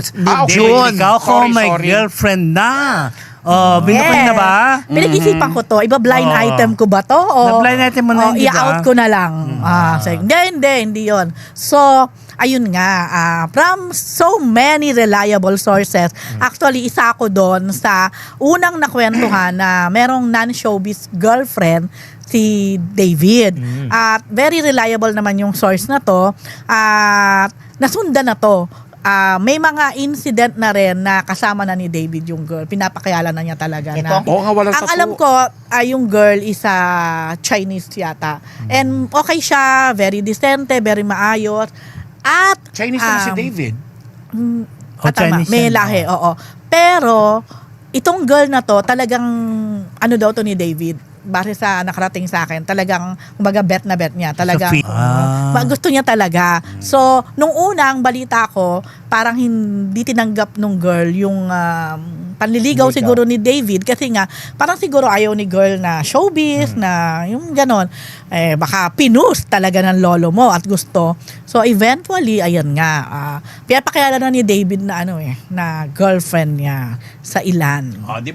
post. Ah, okay. Ikaw ko Sorry, may sorry. girlfriend na. Oh, binukod na ba? Pinag-isipan ko to. Iba blind Oo. item ko ba to? O, Na-blind item mo na o, yun, di ba? i-out ko na lang. Ah, so, hindi, hindi, hindi yun. So, ayun nga, ah, from so many reliable sources, actually, isa ako doon sa unang nakwentuhan na merong non-showbiz girlfriend si David. At very reliable naman yung source na to. At nasundan na to. Ah, may mga incident na rin na kasama na ni David yung girl. Pinapakayala na niya talaga na. Oo nga, walang Ang alam ko, ah, yung girl is a Chinese yata. And okay siya, very decente, very maayos. At Chinese naman si um, David. Mm, Oh, tama, Chinese may lahi, oo. Pero, itong girl na to, talagang, ano daw to ni David, base sa nakarating sa akin, talagang, kumbaga bet na bet niya. Talagang, fi- Ah. ba- gusto niya talaga. So, nung unang balita ko, parang hindi tinanggap nung girl yung um, panliligaw Ligaw. siguro ni David kasi nga, parang siguro ayaw ni girl na showbiz, na yung ganon. Eh, baka pinus talaga ng lolo mo at gusto. So, eventually, ayan nga, uh, pinapakilala na ni David na ano eh, na girlfriend niya sa ilan. Oh, di